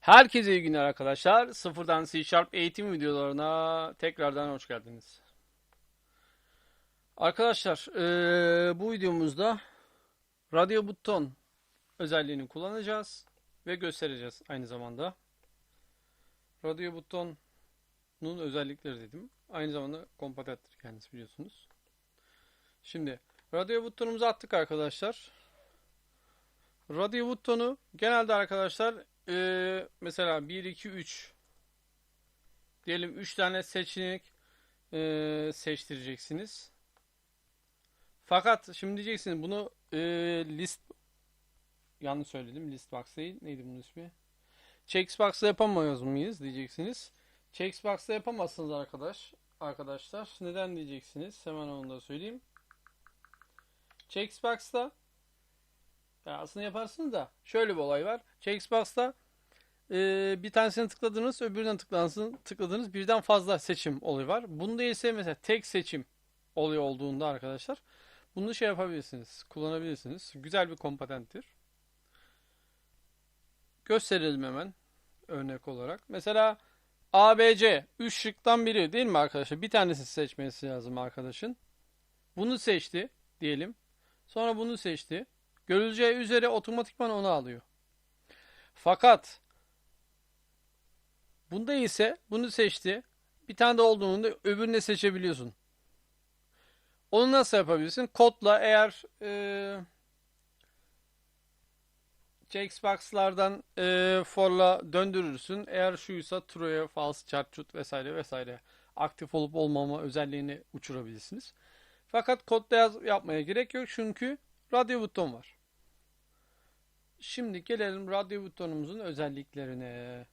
Herkese iyi günler arkadaşlar. Sıfırdan C Sharp eğitim videolarına tekrardan hoş geldiniz. Arkadaşlar eee, bu videomuzda radyo buton özelliğini kullanacağız ve göstereceğiz aynı zamanda. Radyo butonun özellikleri dedim. Aynı zamanda kompatenttir kendisi biliyorsunuz. Şimdi radyo butonumuzu attık arkadaşlar. Radyo butonu genelde arkadaşlar ee, mesela 1, 2, 3 diyelim 3 tane seçenek ee, seçtireceksiniz. Fakat şimdi diyeceksiniz bunu ee, list yanlış söyledim. List box değil. Neydi bunun ismi? Checksbox'la yapamıyoruz muyuz diyeceksiniz. Checksbox'la yapamazsınız arkadaş. Arkadaşlar neden diyeceksiniz? Hemen onu da söyleyeyim. Checksbox'ta ya aslında yaparsınız da şöyle bir olay var. Checksbox'ta e, bir tanesini tıkladınız, öbüründen tıkladınız, tıkladınız birden fazla seçim olayı var. Bunda ise mesela tek seçim oluyor olduğunda arkadaşlar bunu şey yapabilirsiniz, kullanabilirsiniz. Güzel bir kompatenttir. Gösterelim hemen örnek olarak. Mesela ABC 3 şıktan biri değil mi arkadaşlar? Bir tanesini seçmesi lazım arkadaşın. Bunu seçti diyelim. Sonra bunu seçti. Görüleceği üzere otomatikman onu alıyor. Fakat bunda ise bunu seçti. Bir tane de olduğunda öbürünü de seçebiliyorsun. Onu nasıl yapabilirsin? Kodla eğer e, Checksbox'lardan e, for'la döndürürsün. Eğer şuysa true'ya false, chart vesaire vesaire aktif olup olmama özelliğini uçurabilirsiniz. Fakat kodda yaz, yapmaya gerek yok çünkü radyo buton var. Şimdi gelelim radyo butonumuzun özelliklerine.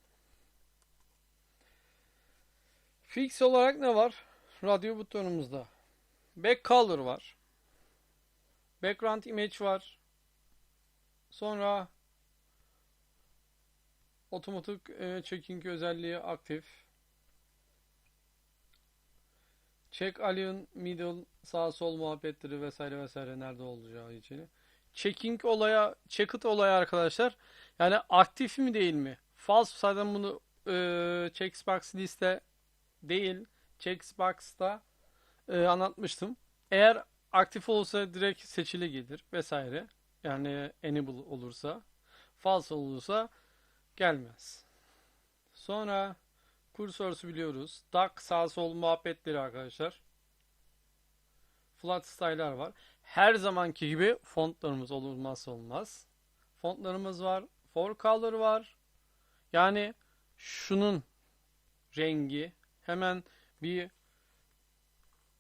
Fix olarak ne var? Radyo butonumuzda. Back color var. Background image var. Sonra otomatik e, checking özelliği aktif. Check alien middle sağ sol muhabbetleri vesaire vesaire nerede olacağı için. Checking olaya, checkit olaya arkadaşlar. Yani aktif mi değil mi? False zaten bunu e, checkbox liste değil. Checkbox'ta e, anlatmıştım. Eğer aktif olursa direkt seçili gelir vesaire. Yani enable olursa. False olursa gelmez. Sonra kursorsu biliyoruz. Duck sağ sol muhabbetleri arkadaşlar. Flat style'lar var. Her zamanki gibi fontlarımız olmazsa olmaz. Fontlarımız var. For color var. Yani şunun rengi hemen bir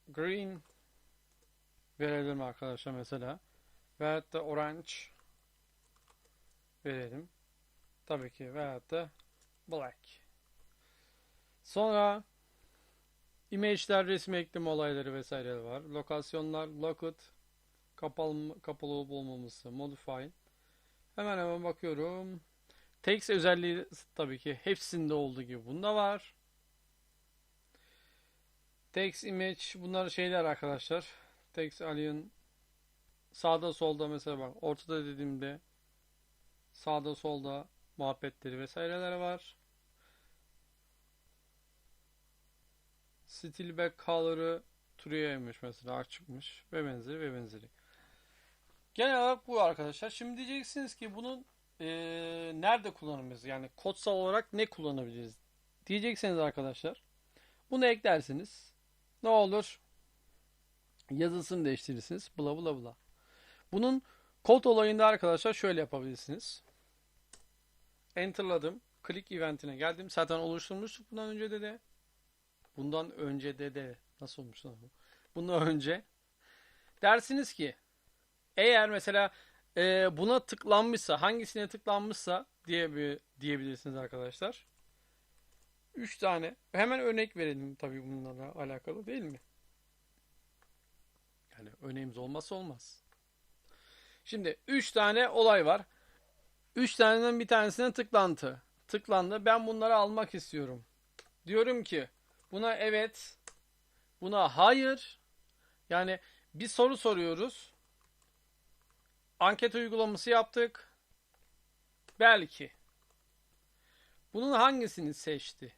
green verelim arkadaşlar mesela. Veyahut da orange verelim. Tabii ki veyahut da black. Sonra image'ler resim ekleme olayları vesaire var. Lokasyonlar, lockout, kapalı, kapalı olup olmaması, modify. Hemen hemen bakıyorum. Text özelliği tabii ki hepsinde olduğu gibi bunda var. Text image bunlar şeyler arkadaşlar. Text alien sağda solda mesela bak ortada dediğimde sağda solda muhabbetleri vesaireler var. Style back color'ı True'ymiş mesela açıkmış ve benzeri ve benzeri. Genel olarak bu arkadaşlar. Şimdi diyeceksiniz ki bunun e, nerede kullanabiliriz? Yani kodsal olarak ne kullanabiliriz? Diyeceksiniz arkadaşlar. Bunu eklersiniz. Ne olur? Yazısını değiştirirsiniz. Bla bla bla. Bunun kod olayında arkadaşlar şöyle yapabilirsiniz. Enter'ladım. Click eventine geldim. Zaten oluşturmuştuk bundan önce de de. Bundan önce de de. Nasıl olmuş lan bu? Bundan önce. Dersiniz ki eğer mesela e, buna tıklanmışsa hangisine tıklanmışsa diye bir diyebilirsiniz arkadaşlar. 3 tane. Hemen örnek verelim tabii bunlarla alakalı değil mi? Yani örneğimiz olmazsa olmaz. Şimdi 3 tane olay var. 3 taneden bir tanesine tıklantı. Tıklandı. Ben bunları almak istiyorum. Diyorum ki buna evet, buna hayır. Yani bir soru soruyoruz. Anket uygulaması yaptık. Belki. bunun hangisini seçti?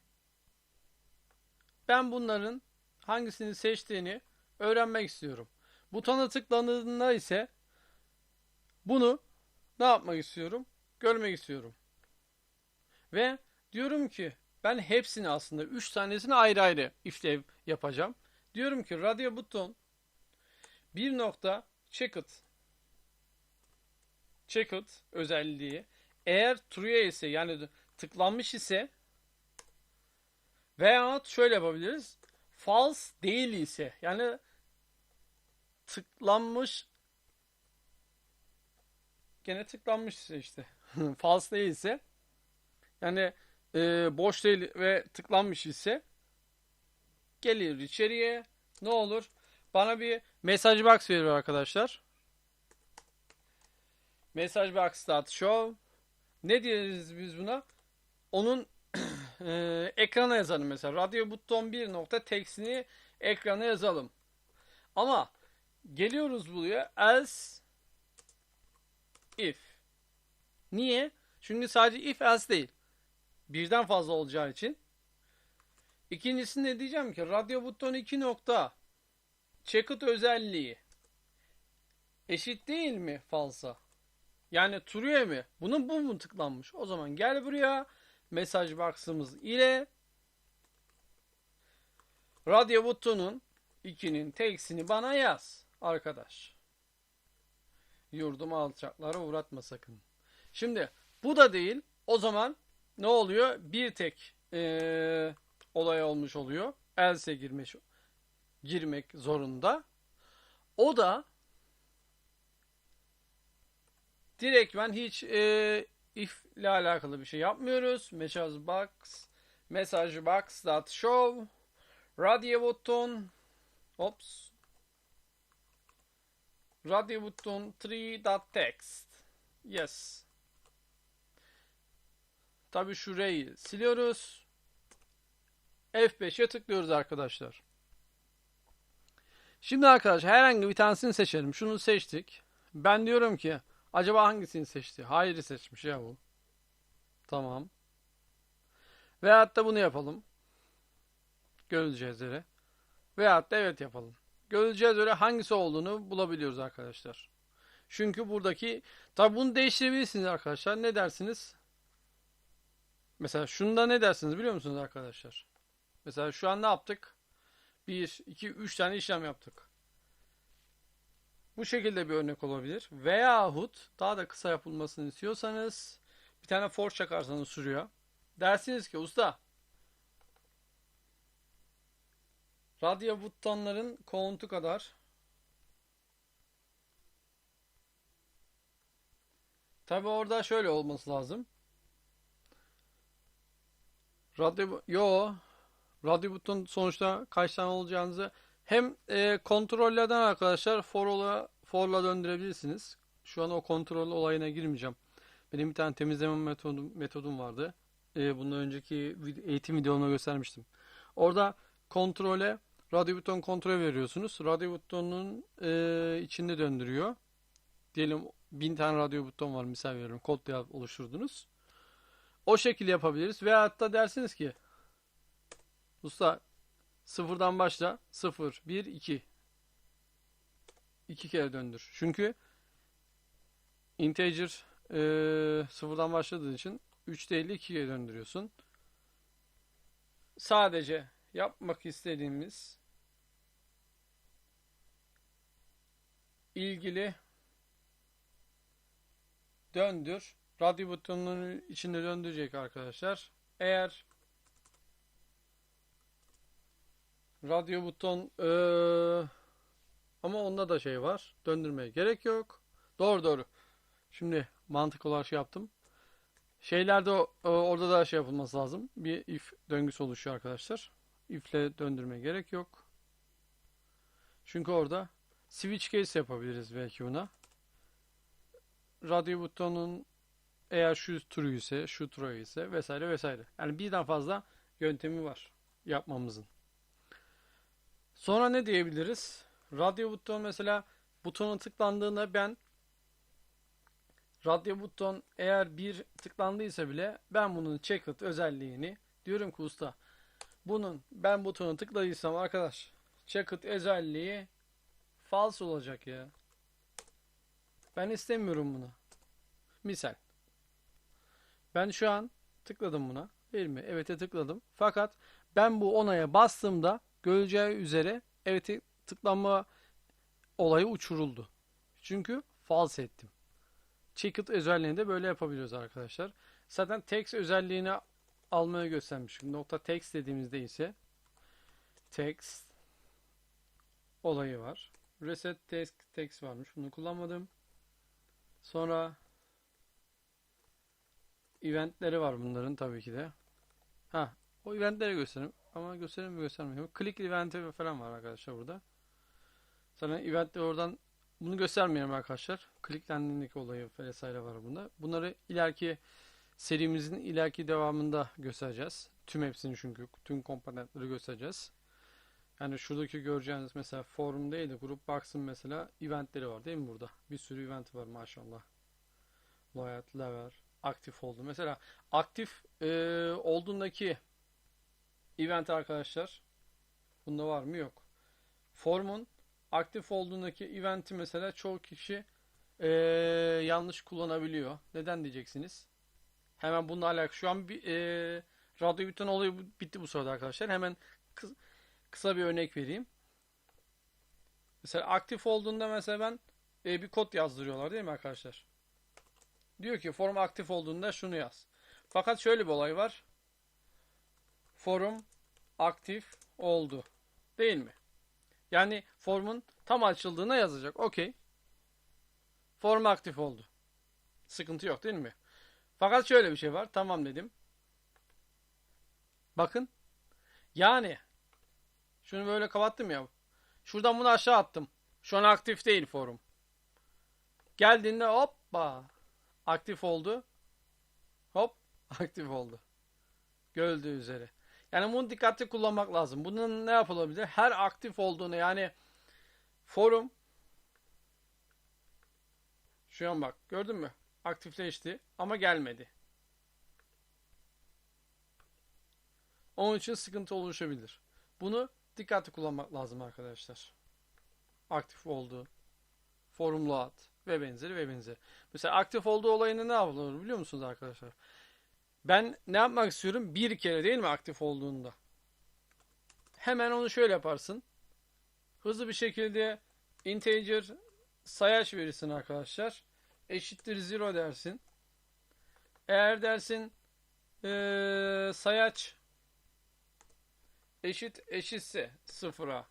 Ben bunların hangisini seçtiğini öğrenmek istiyorum. Butona tıklandığında ise bunu ne yapmak istiyorum? Görmek istiyorum. Ve diyorum ki ben hepsini aslında 3 tanesini ayrı ayrı işlev yapacağım. Diyorum ki radyo buton bir nokta checked checked özelliği. Eğer true ise yani tıklanmış ise veya şöyle yapabiliriz. False değil ise yani tıklanmış gene tıklanmış ise işte. False değilse yani e, boş değil ve tıklanmış ise gelir içeriye. Ne olur? Bana bir mesaj box veriyor arkadaşlar mesaj box show. Ne diyeriz biz buna? Onun e, ekrana yazalım mesela. Radyo buton 1 nokta tekstini ekrana yazalım. Ama geliyoruz buraya. Else if. Niye? Çünkü sadece if else değil. Birden fazla olacağı için. İkincisini ne diyeceğim ki radyo butonu 2 nokta checked özelliği eşit değil mi falsa? Yani true mi? Bunun bu mu tıklanmış? O zaman gel buraya mesaj box'ımız ile radyo butonun 2'nin teksini bana yaz arkadaş. Yurdum alçaklara uğratma sakın. Şimdi bu da değil. O zaman ne oluyor? Bir tek e, olay olmuş oluyor. Else girmiş, girmek zorunda. O da direktmen hiç e, if ile alakalı bir şey yapmıyoruz. Message box message box dot show radio buton ops radio buton 3 dot text yes Tabi şurayı siliyoruz. F5'e tıklıyoruz arkadaşlar. Şimdi arkadaşlar herhangi bir tanesini seçelim. Şunu seçtik. Ben diyorum ki acaba hangisini seçti? Hayır'ı seçmiş ya bu. Tamam. Veyahut da bunu yapalım. Görüleceğiz üzere. Veyahut da evet yapalım. Görüleceğiz üzere hangisi olduğunu bulabiliyoruz arkadaşlar. Çünkü buradaki tabi bunu değiştirebilirsiniz arkadaşlar. Ne dersiniz? Mesela şunda ne dersiniz biliyor musunuz arkadaşlar? Mesela şu an ne yaptık? 1, 2, 3 tane işlem yaptık. Bu şekilde bir örnek olabilir. Veyahut daha da kısa yapılmasını istiyorsanız bir tane for çakarsanız sürüyor. Dersiniz ki usta radyo butonların kontu kadar Tabi orada şöyle olması lazım. Radyo yo radyo buton sonuçta kaç tane olacağınızı hem e, kontrollerden arkadaşlar for'la for'la döndürebilirsiniz. Şu an o kontrol olayına girmeyeceğim. Benim bir tane temizleme metodum, metodum vardı. E, bundan önceki eğitim videomda göstermiştim. Orada kontrole radyo buton kontrol veriyorsunuz. Radyo butonunun e, içinde döndürüyor. Diyelim bin tane radyo buton var misal veriyorum. Kod oluşturdunuz. O şekilde yapabiliriz. Veya hatta dersiniz ki usta sıfırdan başla. Sıfır, bir, iki. İki kere döndür. Çünkü integer e, sıfırdan başladığı için 3 değil 2 kere döndürüyorsun. Sadece yapmak istediğimiz ilgili döndür radyo butonunun içinde döndürecek arkadaşlar. Eğer radyo buton ee, ama onda da şey var. Döndürmeye gerek yok. Doğru doğru. Şimdi mantık olarak şey yaptım. Şeylerde orada da şey yapılması lazım. Bir if döngüsü oluşuyor arkadaşlar. If ile döndürmeye gerek yok. Çünkü orada switch case yapabiliriz belki buna. Radyo butonun eğer şu true ise, şu true ise vesaire vesaire. Yani birden fazla yöntemi var yapmamızın. Sonra ne diyebiliriz? Radyo butonu mesela butona tıklandığında ben radyo buton eğer bir tıklandıysa bile ben bunun checkout özelliğini diyorum ki usta bunun ben butonu tıkladıysam arkadaş checkout özelliği false olacak ya. Ben istemiyorum bunu. Misal. Ben şu an tıkladım buna. Değil mi? Evet'e tıkladım. Fakat ben bu onaya bastığımda göreceği üzere evet'e tıklanma olayı uçuruldu. Çünkü false ettim. Checkout özelliğini de böyle yapabiliyoruz arkadaşlar. Zaten text özelliğini almaya göstermişim. Nokta text dediğimizde ise text olayı var. Reset text, text varmış. Bunu kullanmadım. Sonra eventleri var bunların tabii ki de. Ha, o eventleri göstereyim. Ama göstereyim mi göstermiyorum. Click eventi falan var arkadaşlar burada. Sana eventleri oradan bunu göstermiyorum arkadaşlar. Clicklendiğindeki olayı vesaire var bunda. Bunları ileriki serimizin ileriki devamında göstereceğiz. Tüm hepsini çünkü tüm komponentleri göstereceğiz. Yani şuradaki göreceğiniz mesela forum değil de grup box'ın mesela eventleri var değil mi burada? Bir sürü event var maşallah. Loyal, lever, aktif oldu. Mesela aktif e, olduğundaki event arkadaşlar bunda var mı? Yok. Formun aktif olduğundaki eventi mesela çoğu kişi e, yanlış kullanabiliyor. Neden diyeceksiniz? Hemen bununla alakalı. Şu an bir e, radyo bütün olayı bitti bu sırada arkadaşlar. Hemen kı- kısa bir örnek vereyim. Mesela aktif olduğunda mesela ben e, bir kod yazdırıyorlar değil mi arkadaşlar? Diyor ki forum aktif olduğunda şunu yaz. Fakat şöyle bir olay var. Forum aktif oldu. Değil mi? Yani formun tam açıldığına yazacak. Okey. Form aktif oldu. Sıkıntı yok değil mi? Fakat şöyle bir şey var. Tamam dedim. Bakın. Yani şunu böyle kapattım ya. Şuradan bunu aşağı attım. Şu an aktif değil forum. Geldiğinde hoppa aktif oldu. Hop aktif oldu. Gördüğü üzere. Yani bunu dikkatli kullanmak lazım. Bunun ne yapılabilir? Her aktif olduğunu yani forum şu an bak gördün mü? Aktifleşti ama gelmedi. Onun için sıkıntı oluşabilir. Bunu dikkatli kullanmak lazım arkadaşlar. Aktif oldu. Forumlu at ve benzeri ve benzeri. Mesela aktif olduğu olayını ne yapılır biliyor musunuz arkadaşlar? Ben ne yapmak istiyorum? Bir kere değil mi aktif olduğunda? Hemen onu şöyle yaparsın. Hızlı bir şekilde integer sayaç verirsin arkadaşlar. Eşittir 0 dersin. Eğer dersin ee, sayaç eşit eşitse sıfıra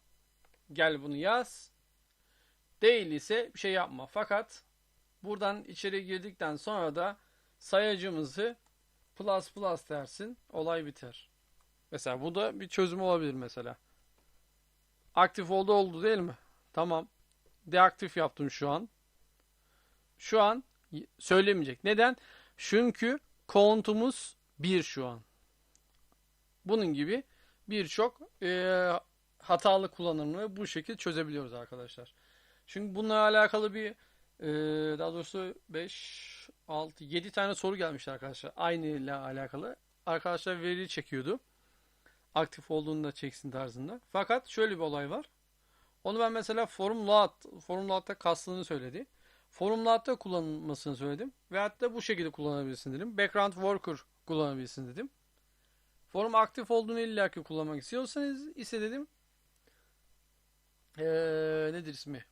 gel bunu yaz. Değil ise bir şey yapma. Fakat buradan içeri girdikten sonra da sayacımızı plus plus dersin. Olay biter. Mesela bu da bir çözüm olabilir mesela. Aktif oldu oldu değil mi? Tamam. Deaktif yaptım şu an. Şu an söylemeyecek. Neden? Çünkü kontumuz 1 şu an. Bunun gibi birçok e, hatalı kullanımını bu şekilde çözebiliyoruz arkadaşlar. Çünkü bununla alakalı bir e, daha doğrusu 5, 6, 7 tane soru gelmişti arkadaşlar. Aynı ile alakalı. Arkadaşlar veri çekiyordu. Aktif olduğunda çeksin tarzında. Fakat şöyle bir olay var. Onu ben mesela forum load'da kastığını söyledi. Forum load'da kullanılmasını söyledim. Ve hatta bu şekilde kullanabilirsin dedim. Background worker kullanabilirsin dedim. Forum aktif olduğunu illaki kullanmak istiyorsanız ise dedim. Ee, nedir ismi?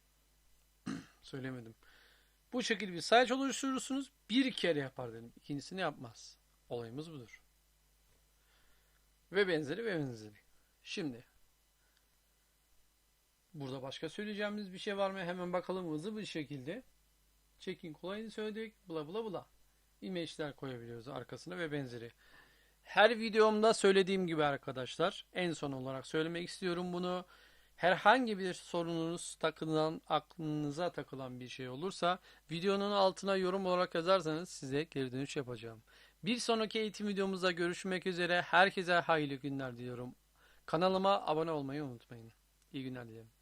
Söylemedim. Bu şekilde bir sayaç oluşturursunuz. Bir kere yapar dedim. İkincisini yapmaz. Olayımız budur. Ve benzeri ve benzeri. Şimdi burada başka söyleyeceğimiz bir şey var mı? Hemen bakalım hızlı bir şekilde. Checking kolayını söyledik. Bla bla bla. Image'ler koyabiliyoruz arkasına ve benzeri. Her videomda söylediğim gibi arkadaşlar en son olarak söylemek istiyorum bunu. Herhangi bir sorununuz takılan, aklınıza takılan bir şey olursa videonun altına yorum olarak yazarsanız size geri dönüş yapacağım. Bir sonraki eğitim videomuzda görüşmek üzere. Herkese hayırlı günler diliyorum. Kanalıma abone olmayı unutmayın. İyi günler dilerim.